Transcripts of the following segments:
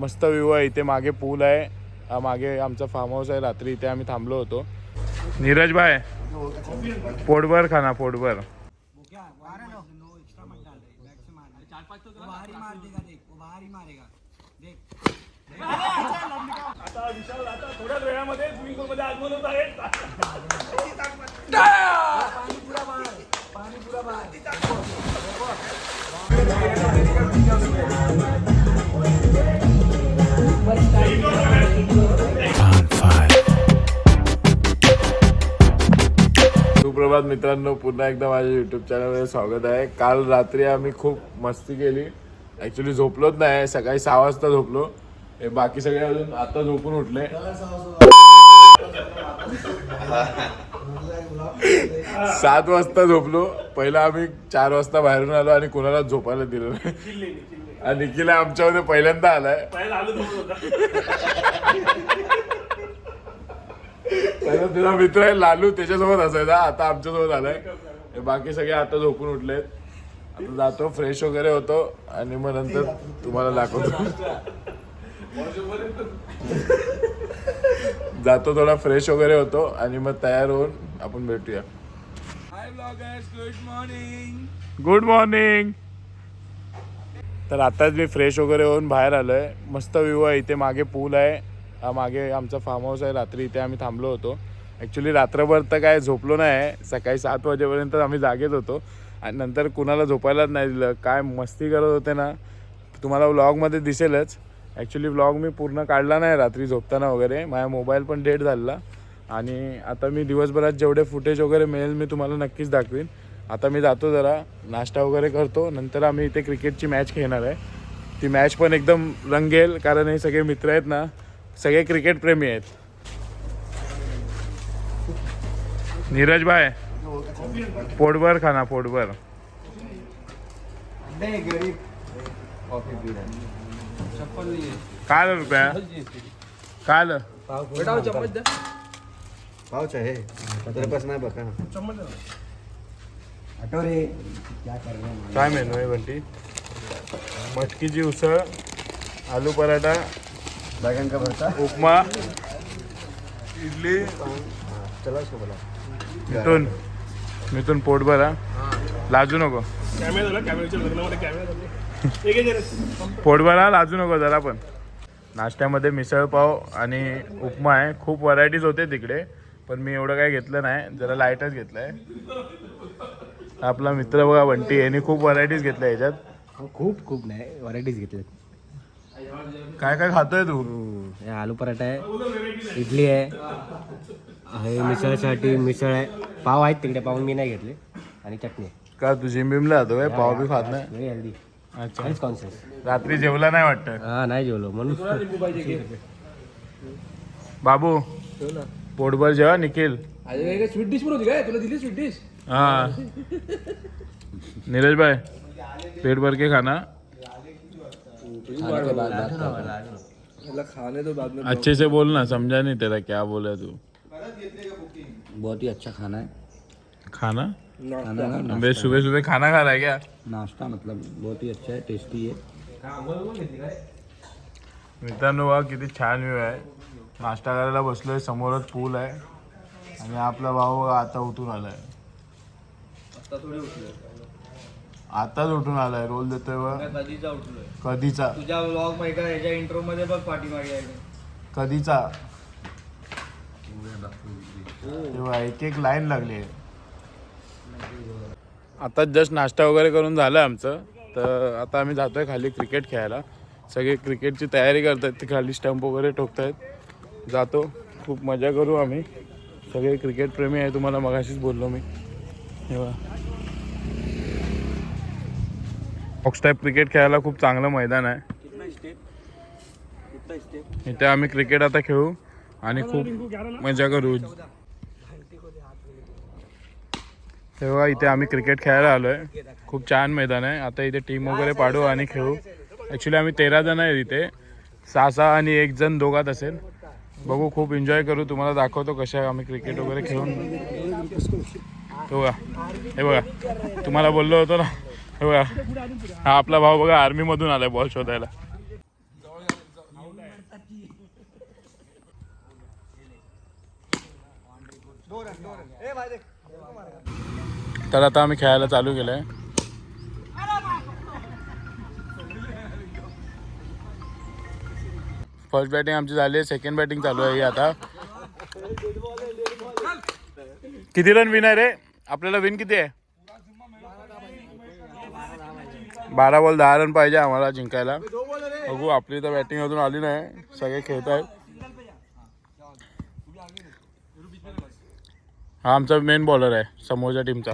मस्त व्ह्यू आहे. इथे मागे पूल आहे. हा मागे आमचा फार्म हाऊस आहे. रात्री इथे आम्ही थांबलो होतो. नीरज भाई पोटभर खाना पोटभर. आता विशाल आता थोड्याच वेळामध्ये स्विमिंग पूल मध्ये आगमन होत आहे सुप्रभात मित्रांनो पुन्हा एकदा माझ्या युट्यूब चॅनलमध्ये स्वागत आहे. काल रात्री आम्ही खूप मस्ती केली. ॲक्च्युली झोपलोच नाही. सकाळी सहा वाजता झोपलो. हे बाकी सगळे अजून आता झोपून उठले. सात वाजता झोपलो. पहिला आम्ही चार वाजता बाहेरून आलो आणि कुणाला झोपायला दिलं नाही. आणि निखिल आमच्यामध्ये पहिल्यांदा आलाय. पहिला तुझा मित्र आहे लालू त्याच्यासोबत असायचा. आता आमच्यासोबत आलाय. हे बाकी सगळे आता झोपून उठलेत. आता जातो फ्रेश वगैरे होतो. आणि मग नंतर तुम्हाला दाखवतो. जातो थोडा फ्रेश वगैरे होतो आणि मग तयार होऊन आपण भेटूया. Hi bloggers good morning good morning तर आताच मी फ्रेश वगैरे होऊन बाहेर आलो आहे मस्त व्ह्यू आहे. इथे मागे पूल आहे. हा मागे आमचा फार्म हाऊस आहे. रात्री इथे आम्ही थांबलो होतो. ॲक्च्युली रात्रभर तर काय झोपलो नाही. सकाळी सात वाजेपर्यंत आम्ही जागेत होतो. आणि नंतर कुणाला झोपायलाच नाही दिलं. काय मस्ती करत होते ना. तुम्हाला व्लॉगमध्ये दिसेलच. ॲक्च्युली व्लॉग मी पूर्ण काढला नाही रात्री झोपताना वगैरे. माझा मोबाईल पण डेट झाला आणि आता मी दिवसभरात जेवढे फुटेज वगैरे मिळेल मी तुम्हाला नक्कीच दाखवीन. आता मी जातो जरा नाश्ता वगैरे करतो नंतर आम्ही इथे क्रिकेटची मॅच खेळणार आहे. ती मॅच पण एकदम रंगेल कारण हे सगळे मित्र आहेत ना सगळे क्रिकेट प्रेमी आहेत. नीरज भाई पोटभर खाना पोटभर. नहीं गरीब. काय आलं रुपया आहे तुला पास नाही बघा हटो रे क्या कर रहे हैं काय मेनू आहे बंटी? मटकीची उसळ आलू पराठा बैगन का भरता? उपमा इडली चला बोला। मिथून मिथून पोटभर हा लाजू नको। पोटभर हा लाजू नको जरा पण. नाश्त्यामध्ये मिसळपाव आणि उपमा आहे. खूप व्हरायटीज होते तिकडे पण मी एवढं काय घेतलं नाही. जरा लाईटच घेतलं आहे आपला मित्र बघा बंटी यांनी खूप व्हरायटीज घेतल्या याच्यात. हो, खूप खूप नाही व्हरायटीज घेतले काय काय खातोय तू? हे आलू पराठा आहे इडली आहे हे मिसळसाठी मिसळ आहे. पाव आहेत तिकडे पाव मी नाही घेतले. आणि चटणी. का तू जिम बिमला जातो काय पाव बी खात नाही? व्हेरी हेल्दी अच्छा. हेल्थ कॉन्शियस रात्री जेवला नाही वाटतं? हा नाही जेवलो म्हणून बाबू पोटभर जेवा निखिल. स्वीट डिश काय? तुला दिली स्वीट डिश हाँ. नीरज भाई पेट भर के खाना. खाने तो बाद में अच्छे से बोलना समझा नहीं तेरा क्या बोला तू। बहुत ही अच्छा खाना है। खाना? खाना ना अबे सुबह सुबह खाना खा रहा है क्या? नाश्ता मतलब बहुत ही अच्छा है टेस्टी है। मित्रांनो बघा किती छान व्ह्यू आहे. नाश्ता करायला बसलोय समोरच पूल आहे. आणि आपला भाऊ बघा आता आताच उठून आलाय रोल देतोय बघ. कधीचा उठलोय? कधीचा? तुझ्या व्लॉग माहिती याच्या इंट्रो मध्ये बघ पाठीमागे आहे. कधीचा? तेव्हा एक एक लाईन लागली. आता जस्ट नाश्ता वगैरे करून झालं आमचं. तर आता आम्ही जातोय खाली क्रिकेट खेळायला. सगळे क्रिकेटची तयारी करतायत ते खाली स्टंप वगैरे ठोकतायत. जातो. खूप मजा करू आम्ही. सगळे क्रिकेट प्रेमी आहे तुम्हाला मगाशीच बोललो मी. तेव्हा. फॉक्सटाईप क्रिकेट खेळायला खूप चांगलं मैदान आहे. इथे आम्ही क्रिकेट आता खेळू आणि खूप मजा करू. तेव्हा इथे आम्ही क्रिकेट खेळायला आलो आहे खूप छान मैदान आहे. आता इथे टीम वगैरे पाडू आणि खेळू. ॲक्च्युली आम्ही तेरा जण आहेत इथे. सहा सहा आणि एक जण दोघात असेल. बघू खूप एन्जॉय करू. तुम्हाला दाखवतो कशा आम्ही क्रिकेट वगैरे खेळून. हे हे बघा. तुम्हाला बोललो होतो ना. हे बघा. हा आपला भाऊ बघा आर्मी मधून आलाय बॉल शोधायला. तर आता आम्ही खेळायला चालू केलंय. फर्स्ट बॅटिंग आमची झाली आहे सेकंड बॅटिंग चालू आहे आता. किती रन विनर आहे? रे आपल्याला विन किती आहे? बारा बॉल दहा रन पाहिजे आम्हाला जिंकायला. बघू आपली तर बॅटिंग अजून आली नाही. सगळे खेळत आहेत. हा आमचा मेन बॉलर आहे समोरच्या टीमचा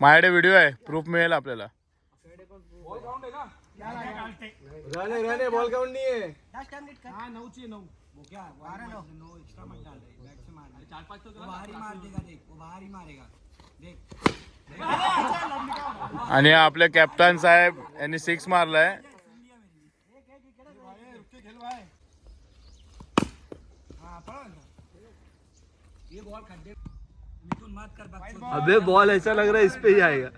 माझ्याकडे व्हिडिओ आहे प्रूफ मिळेल आपल्याला. रने रने बॉल काउंट नहीं चार पाँच तो बाहर ही मार देगा देख वो बाहर ही मारेगा देख आणि आपले कॅप्टन साहेब, यांनी सिक्स मारलाय. अबे बॉल ऐसा लग रहा है इस पे ही आएगा.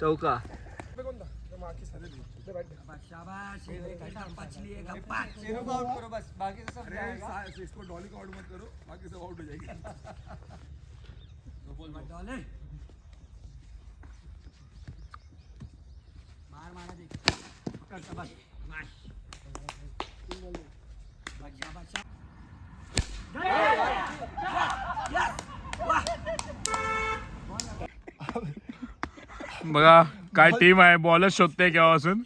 चौका. शाबाश ये बेटा पछली है गप्पा करो बस बाकी तो सब जाएगा इसको डॉली का? आउट मत करो. बाकी सब आउट हो जाएगी मत डॉले. मार मारा देख पकड़ शाबाश शाबाश बघा. काय टीम आहे? बॉलच शोधते केव्हापासून?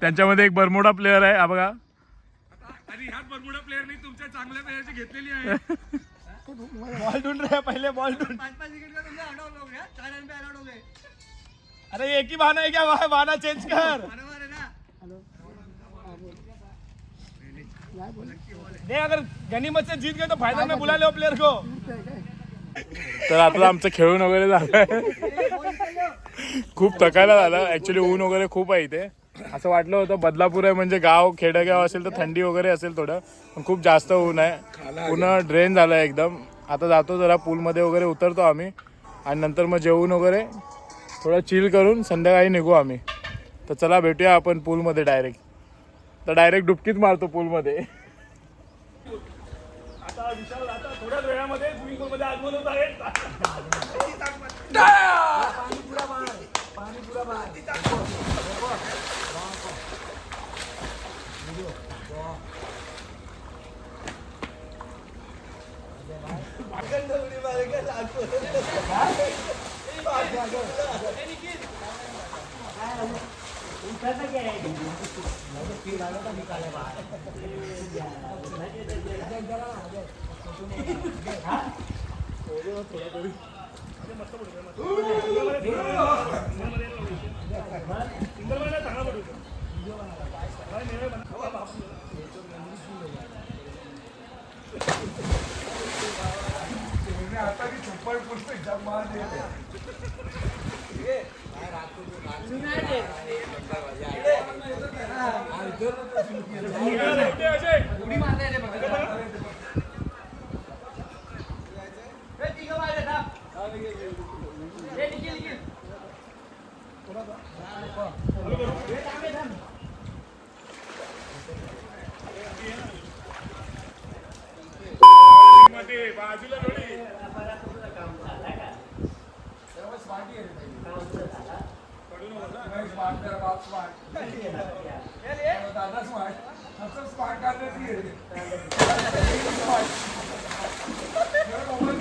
त्यांच्यामध्ये एक बरमोडा प्लेअर आहे. हा बघा. आणि ह्यात बरमुडा प्लेअरनी तुमच्या चांगल्या प्लेअरची घेतलेली आहे. बॉल ढूंढ रहे हैं पहले बॉल ढूंढ पांच पांच विकेट का तुमने आउट हो गया चार रन पे आउट हो गए अरे एक ही बहाना है क्या वहाँ बहाना चेंज कर. बराबर है ना? नहीं अगर गनीमत से जीत गए तो फाइनल में बुला लो प्लेयर को. तर आता आमचं खेळून वगैरे झालंय. खूप थकायला झालं. ऍक्च्युली ऊन वगैरे खूप आहे इथे. असं वाटलं होतं बदलापूर आहे म्हणजे गाव खेडेगाव असेल तर थंडी वगैरे असेल थोडं पण खूप जास्त ऊन आहे. पूर्ण ड्रेन झालं आहे एकदम. आता जातो जरा पूलमध्ये वगैरे उतरतो आम्ही. आणि नंतर मग जेवून वगैरे थोडं चिल करून संध्याकाळी निघू आम्ही. तर चला भेटूया आपण पूलमध्ये डायरेक्ट तर डायरेक्ट डुबकीच मारतो पूलमध्ये. विशाल आता थोड्याच वेळामध्ये स्विमिंग पूल मध्ये आगमन आहे. पानी पूरा बाहर पानी पूरा बाहरमध्ये बाजूला थोडी निखिलने लांब उडी मारली आणि डायरेक्ट आला निखिलने उडी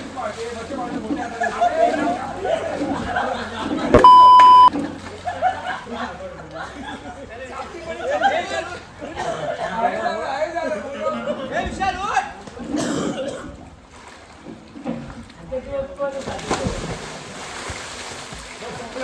मारली direct. एका उडीवर धप्पू केलं. ए,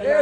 तर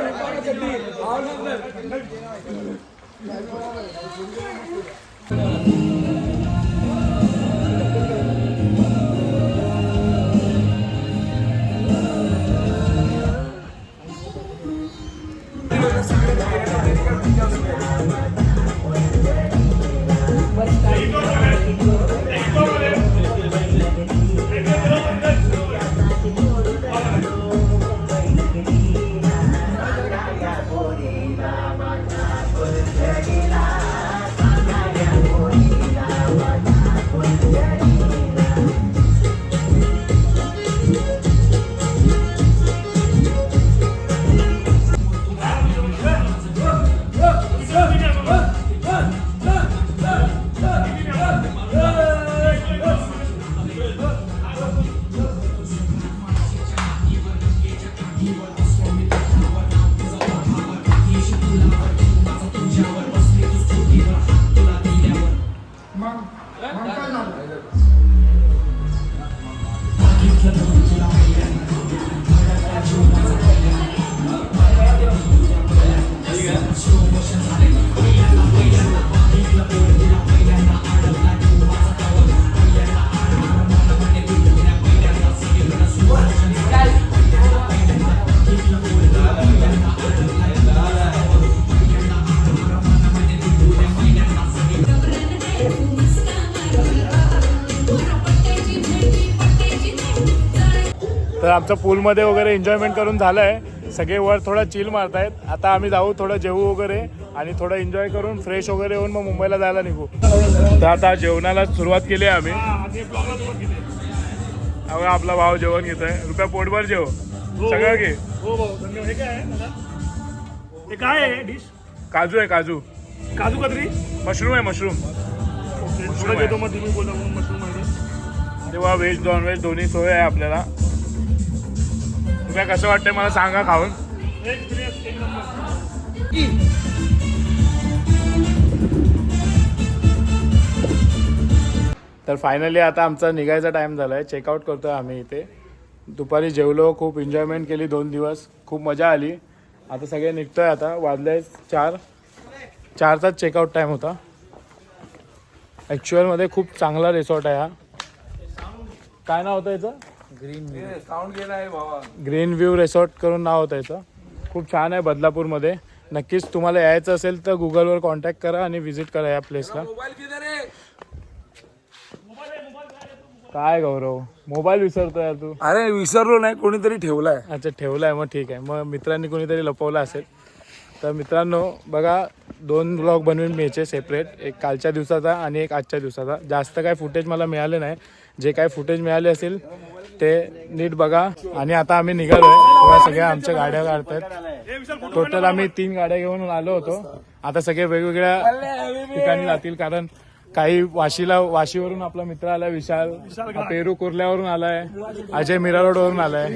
आमचं पूलमध्ये वगैरे एन्जॉयमेंट करून झालं आहे सगळे वर थोडं चिल मारतायत. आता आम्ही जाऊ थोडं जेवू वगैरे आणि थोडं एन्जॉय करून फ्रेश वगैरे होऊन मग मुंबईला जायला निघू. तर आता जेवणाला सुरुवात केली आहे आम्ही. अहो आपला भाव जेवण घेत आहे रुपया पोटभर जेव. सगळं घे. हो हे काय आहे? दादा? हे काय आहे डिश काजू आहे काजू. काजू कतरी? मशरूम आहे मशरूम. मशरूममध्ये तेव्हा व्हेज नॉन व्हेज दोन्ही सोय आहे आपल्याला. तुम्ही कसं वाटतंय मला सांगा खाऊन? तर फायनली आता आमचा निघायचा टाईम झाला आहे चेकआउट करतो आहे आम्ही इथे. दुपारी जेवलो खूप एन्जॉयमेंट केली दोन दिवस. खूप मजा आली. आता सगळे निघतोय आता. वाजले चार. चारचाच चेकआउट टाईम होता. ॲक्च्युअलमध्ये खूप चांगला रिसॉर्ट आहे हा. काय नाव होतं याचं? साऊंड गेलाय भावा. ग्रीन व्ह्यू रिसॉर्ट करून नाव होतं याचं. खूप छान आहे बदलापूरमध्ये. नक्कीच तुम्हाला यायचं असेल तर गुगलवर कॉन्टॅक्ट करा आणि व्हिजिट करा या प्लेसला मोबाईल किती रे? काय गौरव? मोबाईल विसरतोय यार तू. अरे विसरलो नाही कोणीतरी ठेवलाय. अच्छा ठेवला आहे मग ठीक आहे. मग मित्रांनी कोणीतरी लपवला असेल. तर मित्रांनो बघा दोन ब्लॉग बनवून मिळचे सेपरेट एक कालच्या दिवसाचा आणि एक आजच्या दिवसाचा. जास्त काय फुटेज मला मिळाले नाही. जे काय फुटेज मिळाले असेल ते नीट बघा. आणि आता आम्ही निघालोय. सगळ्या आमच्या गाड्या काढतात टोटल आम्ही तीन गाड्या घेऊन आलो होतो. आता सगळे वेगवेगळ्या ठिकाणी जातील कारण काही वाशीला वाशीवरून आपला मित्र आलाय विशाल. पेरू कुर्ल्यावरून आलाय अजय मीरा रोड वरून आलाय.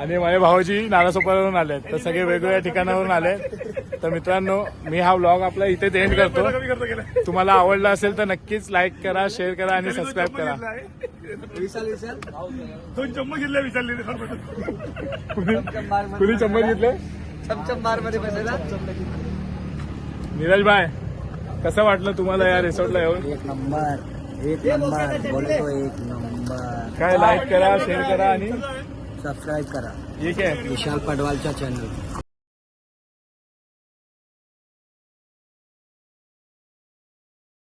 आणि माझे भाऊजी नालासोपाऱ्यावरून आले तर सगळे वेगवेगळ्या ठिकाणावरून आले तर मित्रांनो मी हा व्लॉग आपला इथे एंड करतो. तुम्हाला आवडला असेल तर नक्कीच लाईक करा शेअर करा आणि सबस्क्राईब करा. दोन चम्मच घेतले विचारले कुणी चम्मच घेतले चमचम बारमध्ये बसायला नीरज भाई. कसं वाटलं तुम्हाला या रिसॉर्टला येऊन? एक नंबर एक नंबर बोलतो एक नंबर. काय लाईक करा शेअर करा आणि सबस्क्राईब करा. ठीक आहे. विशाल पडवालच्या चॅनल